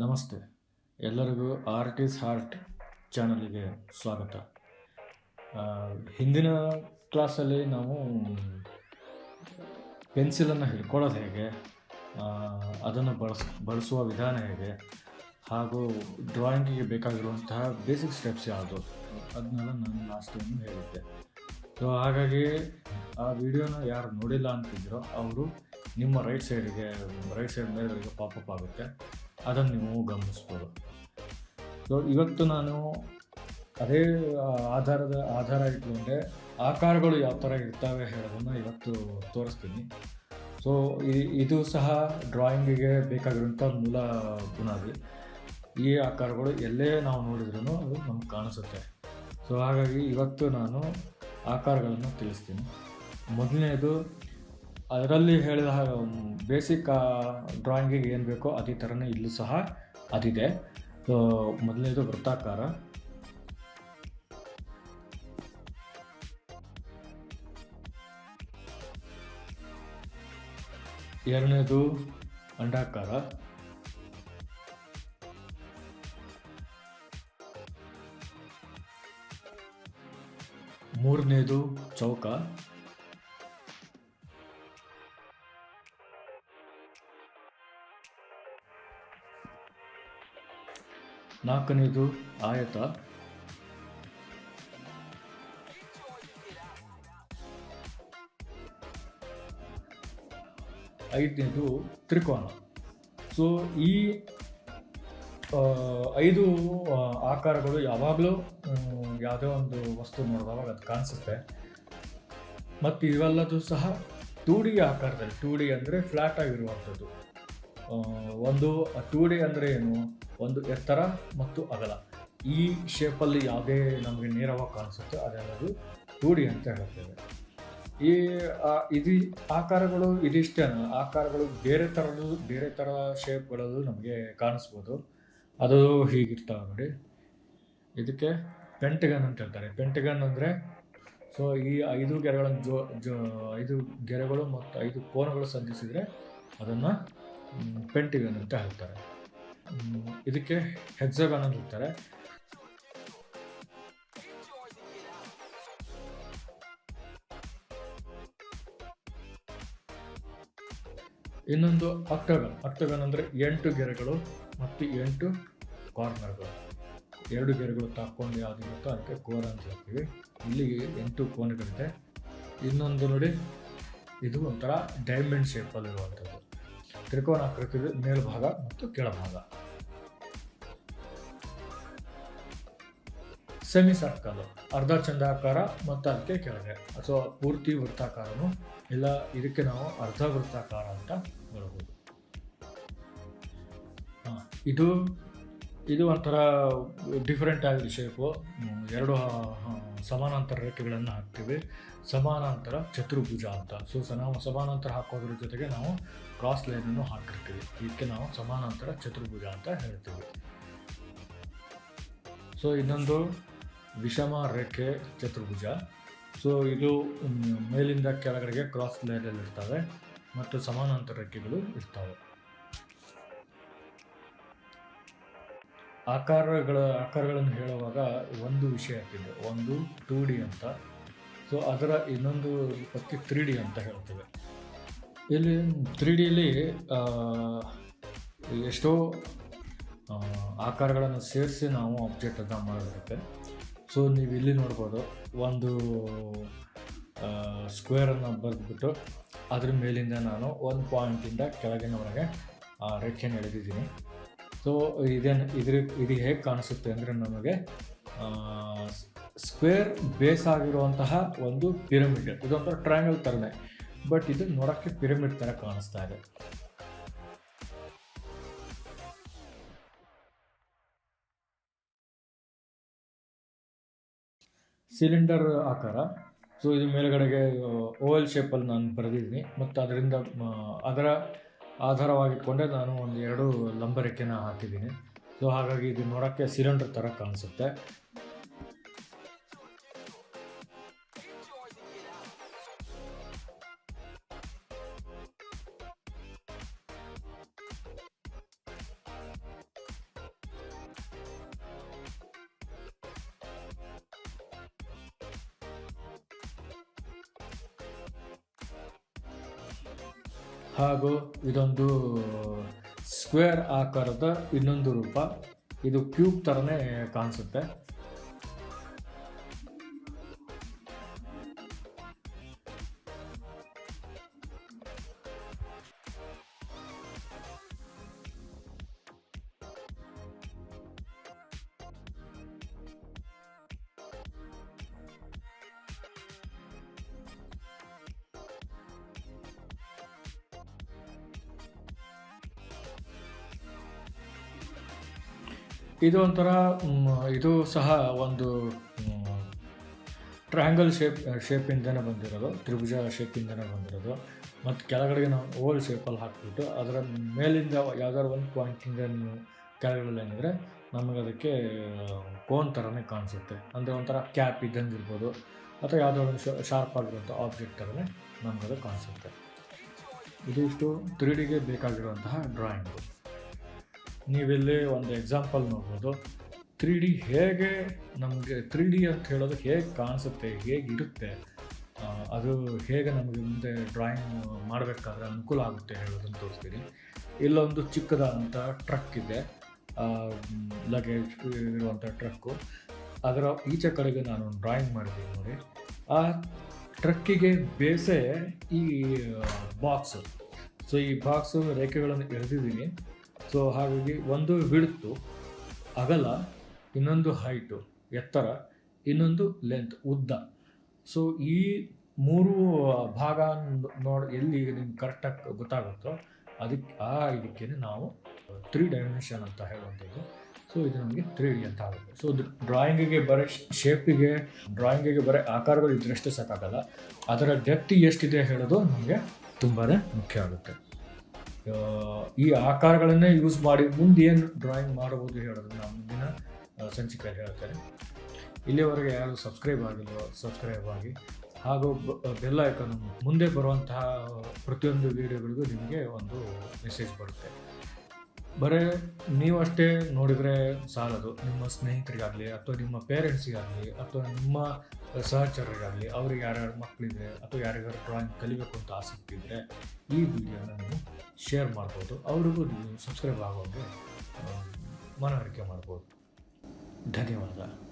ನಮಸ್ತೆ. ಎಲ್ಲರಿಗೂ art is heart ಚಾನಲಿಗೆ ಸ್ವಾಗತ. ಹಿಂದಿನ ಕ್ಲಾಸಲ್ಲಿ ನಾವು ಪೆನ್ಸಿಲನ್ನು ಹಿಡ್ಕೊಳ್ಳೋದು ಹೇಗೆ ಅದನ್ನು ಬಳಸ್, ಬಳಸುವ ವಿಧಾನ ಹೇಗೆ, ಹಾಗೂ ಡ್ರಾಯಿಂಗಿಗೆ ಬೇಕಾಗಿರುವಂತಹ ಬೇಸಿಕ್ ಸ್ಟೆಪ್ಸ್ ಯಾವುದು ಅದನ್ನೆಲ್ಲ ನಾನು ಲಾಸ್ಟ್ ಟೈಮ್ ಹೇಳಿದ್ದೆ. ಸೊ ಹಾಗಾಗಿ ಆ ವಿಡಿಯೋನ ಯಾರು ನೋಡಿಲ್ಲ ಅಂತಿದ್ರೋ, ಅವರು ನಿಮ್ಮ ರೈಟ್ ಸೈಡಿಗೆ ರೈಟ್ ಸೈಡ್ ಮೇಲೆ ಪಾಪಪ್ ಆಗುತ್ತೆ. ಅದನ್ನು ನೀವು ಗಮನಿಸ್ಬೋದು. ಸೊ, ಇವತ್ತು ನಾನು ಅದೇ ಆಧಾರದ, ಆಧಾರ ಇಟ್ಕೊಂಡೆ. ಆಕಾರಗಳು ಯಾವ ಥರ ಇರ್ತವೆ ಹೇಳೋದನ್ನು ಇವತ್ತು ತೋರಿಸ್ತೀನಿ. ಸೊ ಇದು ಸಹ ಡ್ರಾಯಿಂಗಿಗೆ ಬೇಕಾಗಿರುವಂಥ ಮೂಲ ಬುನಾದಿ ಈ ಆಕಾರಗಳು ಎಲ್ಲೇ ನಾವು ನೋಡಿದ್ರೂ ಅದು ನಮ್ಗೆ ಕಾಣಿಸುತ್ತೆ. ಸೊ, ಹಾಗಾಗಿ ಇವತ್ತು ನಾನು ಆಕಾರಗಳನ್ನು ತಿಳಿಸ್ತೀನಿ. ಮೊದಲನೇದು ಅದರಲ್ಲಿ ಹೇಳಿದ ಬೇಸಿಕ್ ಡ್ರಾಯಿಂಗಿಗೆ ಏನು ಬೇಕೋ ಅದೇ ಥರನೇ ಇಲ್ಲೂ ಸಹ ಅದಿದೆ. ಮೊದಲನೇದು ವೃತ್ತಾಕಾರ. ಎರಡನೇದು ಅಂಡಾಕಾರ. ಮೂರನೇದು ಚೌಕ. ನಾಲ್ಕನೇದು ಆಯತ. ಐದನೇದು ತ್ರಿಕೋನ. ಸೊ ಈ ಐದು ಆಕಾರಗಳು ಯಾವಾಗಲೂ ಯಾವುದೇ ಒಂದು ವಸ್ತು ನೋಡಿದಾಗ ಅದು ಕಾಣಿಸುತ್ತೆ. ಮತ್ತು ಇವೆಲ್ಲದು ಸಹ ಟೂ ಡಿ ಆಕಾರದಲ್ಲಿ ಟೂ ಡಿ ಅಂದರೆ ಫ್ಲ್ಯಾಟ್ ಆಗಿರುವಂಥದ್ದು. ಒಂದು ಟೂ ಡಿ ಅಂದರೆ ಏನು? ಒಂದು ಎತ್ತರ ಮತ್ತು ಅಗಲ. ಈ ಶೇಪಲ್ಲಿ ಯಾವುದೇ ನಮಗೆ ನೇರವಾಗಿ ಕಾಣಿಸುತ್ತೆ ಅದೆಲ್ಲದು ಟೂ ಡಿ ಅಂತ ಹೇಳ್ತೇವೆ. ಈ ಇದು ಆಕಾರಗಳು ಇದಿಷ್ಟೇ ಅಲ್ಲ, ಆಕಾರಗಳು ಬೇರೆ ಥರದ್ದು ಬೇರೆ ಥರ ಶೇಪ್ಗಳಲ್ಲೂ ನಮಗೆ ಕಾಣಿಸ್ಬೋದು. ಅದು ಹೀಗಿರ್ತಾವೆ ನೋಡಿ. ಇದಕ್ಕೆ ಪೆಂಟಗನ್ ಅಂತ ಹೇಳ್ತಾರೆ. ಪೆಂಟಗನ್ ಅಂದರೆ ಸೊ ಈ ಐದು ಗೆರೆಗಳನ್ನು ಜೋ ಜೋ, ಐದು ಗೆರೆಗಳು ಮತ್ತು ಐದು ಕೋನಗಳು ಸಂಧಿಸಿದರೆ ಅದನ್ನು ಪೆಂಟಿಗನ್ ಅಂತ ಹೇಳ್ತಾರೆ. ಇದಕ್ಕೆ ಹೆಕ್ಸಗನ್ ಅಂತ ಹೇಳ್ತಾರೆ. ಇನ್ನೊಂದು ಅಕ್ಟೋಬರ್ ಅಕ್ಟೋಬನ್ ಅಂದರೆ ಎಂಟು ಗೆರೆಗಳು ಮತ್ತು ಎಂಟು ಕಾರ್ನರ್ಗಳು ಎರಡು ಗೆರೆಗಳು ತಾಕೊಂಡು ಯಾವುದು ಇರುತ್ತೋ ಅದಕ್ಕೆ ಕೋರ್ ಅಂತ ಹೇಳ್ತೀವಿ. ಇಲ್ಲಿಗೆ ಎಂಟು ಕೋನಗಳಿದೆ. ಇನ್ನೊಂದು ನೋಡಿ, ಇದು ಒಂಥರ ಡೈಮಂಡ್ ಶೇಪಲ್ಲಿರುವಂಥದ್ದು ತ್ರಿಕೋನಾಕೃತಿ ಮೇಲ್ಭಾಗ ಮತ್ತು ಕೆಳಭಾಗ. ಸೆಮಿ ಸರ್ಕಲ್ ಅರ್ಧ ಚಂದಾಕಾರ ಮತ್ತು ಅದಕ್ಕೆ ಕೆಳಗೆ. ಅಥವಾ ಪೂರ್ತಿ ವೃತ್ತಾಕಾರನು ಇಲ್ಲ, ಇದಕ್ಕೆ ನಾವು ಅರ್ಧ ವೃತ್ತಾಕಾರ ಅಂತ ಹೇಳ್ಬೋದು ಇದು ಇದು ಒಂಥರ ಡಿಫ್ರೆಂಟ್ ಆಗಿದೆ ಶೇಪು ಎರಡು ಸಮಾನಾಂತರ ರೇಖೆಗಳನ್ನು ಹಾಕ್ತೀವಿ. ಸಮಾನಾಂತರ ಚತುರ್ಭುಜ ಅಂತ. ಸೊ ಸ, ನಾವು ಸಮಾನಾಂತರ ಹಾಕೋದ್ರ ಜೊತೆಗೆ ನಾವು ಕ್ರಾಸ್ ಲೈನನ್ನು ಹಾಕಿರ್ತೀವಿ. ಇದಕ್ಕೆ ನಾವು ಸಮಾನಾಂತರ ಚತುರ್ಭುಜ ಅಂತ ಹೇಳ್ತೀವಿ. ಸೊ ಇನ್ನೊಂದು ವಿಷಮ, ರೇಖೆ, ಚತುರ್ಭುಜ. ಸೊ ಇದು ಮೇಲಿಂದ ಕೆಳಗಡೆಗೆ ಕ್ರಾಸ್ ಲೈನಲ್ಲಿ ಇರ್ತವೆ ಮತ್ತು ಸಮಾನಾಂತರ ರೇಖೆಗಳು ಇರ್ತವೆ. ಆಕಾರಗಳ, ಆಕಾರಗಳನ್ನು ಹೇಳುವಾಗ ಒಂದು ವಿಷಯ ಆಗ್ತಿದೆ, ಒಂದು ಟೂ ಡಿ ಅಂತ. ಸೊ ಅದರ ಇನ್ನೊಂದು ರೂಪಕ್ಕೆ ತ್ರೀ ಡಿ ಅಂತ ಹೇಳ್ತೇವೆ. ಇಲ್ಲಿ ತ್ರೀ ಡಿಯಲ್ಲಿ ಎಷ್ಟೋ ಆಕಾರಗಳನ್ನು ಸೇರಿಸಿ ನಾವು ಆಬ್ಜೆಕ್ಟನ್ನು ಮಾಡಿರುತ್ತೆ ಸೊ ನೀವು ಇಲ್ಲಿ ನೋಡ್ಬೋದು, ಒಂದು ಸ್ಕ್ವೇರನ್ನು ಬರೆದ್ಬಿಟ್ಟು ಅದ್ರ ಮೇಲಿಂದ ನಾನು ಒಂದು ಪಾಯಿಂಟಿಂದ ಕೆಳಗಿನವರೆಗೆ ರೇಖೆಯನ್ನು ಎಳೆದಿದ್ದೀನಿ. ಸೊ ಇದೇನು ಇದ್ರ, ಇದು ಹೇಗೆ ಕಾಣಿಸುತ್ತೆ ಅಂದರೆ ನಮಗೆ ಸ್ಕ್ವೇರ್ ಬೇಸ್ ಆಗಿರುವಂತಹ ಒಂದು ಪಿರಮಿಡ್ ಇದೊಂಥರ ಟ್ರಯಾಂಗಲ್ ಥರನೇ ಬಟ್ ಇದು ನೋಡೋಕ್ಕೆ ಪಿರಮಿಡ್ ಥರ ಕಾಣಿಸ್ತಾ ಇದೆ. ಸಿಲಿಂಡರ್ ಆಕಾರ. ಸೊ ಇದು ಮೇಲುಗಡೆಗೆ ಓವಲ್ ಶೇಪಲ್ಲಿ ನಾನು ಬರೆದಿದ್ದೀನಿ. ಮತ್ತು ಅದರಿಂದ ಅದರ ಆಧಾರವಾಗಿಟ್ಕೊಂಡೆ ನಾನು ಒಂದು ಎರಡು ಲಂಬ ಹಾಕಿದ್ದೀನಿ. ಸೊ ಹಾಗಾಗಿ ಇದು ನೋಡೋಕ್ಕೆ ಸಿಲಿಂಡರ್ ಥರ ಕಾಣಿಸುತ್ತೆ. ಹಾಗೂ ಇದೊಂದು ಸ್ಕ್ವೇರ್ ಆಕಾರದ ಇನ್ನೊಂದು ರೂಪ. ಇದು ಕ್ಯೂಬ್ ಥರನೇ ಕಾಣಿಸುತ್ತೆ. ಇದು ಒಂಥರ ಇದು ಸಹ ಒಂದು ಟ್ರಯಾಂಗಲ್ ಶೇಪ್ ಶೇಪಿಂದನೇ ಬಂದಿರೋದು, ತ್ರಿಭುಜ ಶೇಪಿಂದನೇ ಬಂದಿರೋದು. ಮತ್ತು ಕೆಳಗಡೆಗೆ ನಾವು ಓಲ್ ಶೇಪಲ್ಲಿ ಹಾಕಿಬಿಟ್ಟು, ಅದರ ಮೇಲಿಂದ ಯಾವ್ದಾದ್ರು ಒಂದು ಪಾಯಿಂಟಿಂದ ನೀವು ಕೆಳಗಡೆ ಏನಿದ್ರೆ, ನಮಗೆ ಅದಕ್ಕೆ ಕೋನ್ ಥರನೇ ಕಾಣಿಸುತ್ತೆ. ಅಂದರೆ ಒಂಥರ ಕ್ಯಾಪ್ ಇದ್ದಂಗೆ ಇರ್ಬೋದು. ಅಥವಾ ಯಾವುದೋ ಒಂದು ಶಾರ್ಪ್ ಆಗಿರುವಂಥ ಆಬ್ಜೆಕ್ಟ್ ಥರನೇ ನಮಗದು ಕಾಣಿಸುತ್ತೆ. ಇದಿಷ್ಟು ತ್ರೀ ಡಿಗೆ ಬೇಕಾಗಿರುವಂತಹ ಡ್ರಾಯಿಂಗು ನೀವಿಲ್ಲಿ ಒಂದು ಎಕ್ಸಾಂಪಲ್ ನೋಡ್ಬೋದು. ತ್ರೀ ಡಿ ಹೇಗೆ ನಮಗೆ ತ್ರೀ ಡಿ ಅಂತ ಹೇಳೋದು ಹೇಗೆ ಕಾಣಿಸುತ್ತೆ ಹೇಗಿರುತ್ತೆ ಇರುತ್ತೆ ಅದು ಹೇಗೆ ನಮಗೆ ಮುಂದೆ ಡ್ರಾಯಿಂಗ್ ಮಾಡಬೇಕಾದ್ರೆ ಅನುಕೂಲ ಆಗುತ್ತೆ ಹೇಳೋದನ್ನು ತೋರಿಸ್ತೀನಿ. ಇಲ್ಲೊಂದು ಚಿಕ್ಕದಾದಂಥ ಟ್ರಕ್ ಇದೆ. ಲಗೇಜ್ ಇರುವಂಥ ಟ್ರಕ್ಕು ಅದರ ಈಚೆ ಕಡೆಗೆ ನಾನು ಡ್ರಾಯಿಂಗ್ ಮಾಡಿದ್ದೀನಿ ನೋಡಿ. ಆ ಟ್ರಕ್ಕಿಗೆ ಬೇಸೇ ಈ ಬಾಕ್ಸು ಸೊ ಈ ಬಾಕ್ಸು ರೇಖೆಗಳನ್ನು ಎಳೆದಿದ್ದೀನಿ. ಸೊ ಹಾಗಾಗಿ ಒಂದು ಬಿಡ್ತು ಅಗಲ, ಇನ್ನೊಂದು ಹೈಟು ಎತ್ತರ, ಇನ್ನೊಂದು ಲೆಂತ್ ಉದ್ದ. ಸೊ ಈ ಮೂರು ಭಾಗ ನೋಡಿ, ಎಲ್ಲಿ ನಿಮ್ಗೆ ಕರೆಕ್ಟಾಗಿ ಗೊತ್ತಾಗುತ್ತೋ ಅದಕ್ಕೆ, ಆ ಇದಕ್ಕೆ ನಾವು ತ್ರೀ ಡೈಮೆನ್ಷನ್ ಅಂತ ಹೇಳುವಂಥದ್ದು. ಸೊ ಇದು ನಮಗೆ ತ್ರೀ ಡಿ ಅಂತ ಆಗುತ್ತೆ. ಸೊ ಡ್ರಾಯಿಂಗಿಗೆ ಬರೀ ಶೇಪಿಗೆ ಡ್ರಾಯಿಂಗಿಗೆ ಬರೀ ಆಕಾರಗಳು ಇದ್ರಷ್ಟೇ ಸಾಕಾಗಲ್ಲ. ಅದರ ಡೆಪ್ತಿ ಎಷ್ಟಿದೆ ಹೇಳೋದು ನಮಗೆ ತುಂಬಾ ಮುಖ್ಯ ಆಗುತ್ತೆ. ಈ ಆಕಾರಗಳನ್ನೇ ಯೂಸ್ ಮಾಡಿ ಮುಂದೆ ಏನು ಡ್ರಾಯಿಂಗ್ ಮಾಡಬಹುದು ಹೇಳೋದು ನಾನು ಮುಂದಿನ ಸಂಚಿಕೆಯಲ್ಲಿ ಹೇಳ್ತೇನೆ. ಇಲ್ಲಿಯವರೆಗೆ ಯಾರು ಸಬ್ಸ್ಕ್ರೈಬ್ ಆಗಿಲ್ವೋ ಸಬ್ಸ್ಕ್ರೈಬ್ ಆಗಿ. ಹಾಗೂ ಬೆಲ್ಲ ಐಕನ್ ಮುಂದೆ ಬರುವಂತಹ ಪ್ರತಿಯೊಂದು ವಿಡಿಯೋಗಳಿಗೂ ನಿಮಗೆ ಒಂದು ಮೆಸೇಜ್ ಬರುತ್ತೆ. ಬರೀ ನೀವಷ್ಟೇ ನೋಡಿದರೆ ಸಾಲದು. ನಿಮ್ಮ ಸ್ನೇಹಿತರಿಗಾಗಲಿ, ಅಥವಾ ನಿಮ್ಮ ಪೇರೆಂಟ್ಸಿಗಾಗಲಿ ಅಥವಾ ನಿಮ್ಮ ಸಹಚರರಿಗಾಗಲಿ ಅವ್ರಿಗೆ ಯಾರ್ಯಾರು ಮಕ್ಕಳಿದೆ ಅಥವಾ ಯಾರಿಗಾರು ಡ್ರಾಯಿಂಗ್ ಕಲಿಬೇಕು ಅಂತ ಆಸಕ್ತಿ ಇದ್ದರೆ ಈ ವಿಡಿಯೋನ ನೀವು ಶೇರ್ ಮಾಡ್ಬೋದು. ಅವ್ರಿಗೂ ನೀವು ಸಬ್ಸ್ಕ್ರೈಬ್ ಆಗೋಂಗೆ ಆ, ಮನವರಿಕೆ ಮಾಡ್ಬೋದು. ಧನ್ಯವಾದ.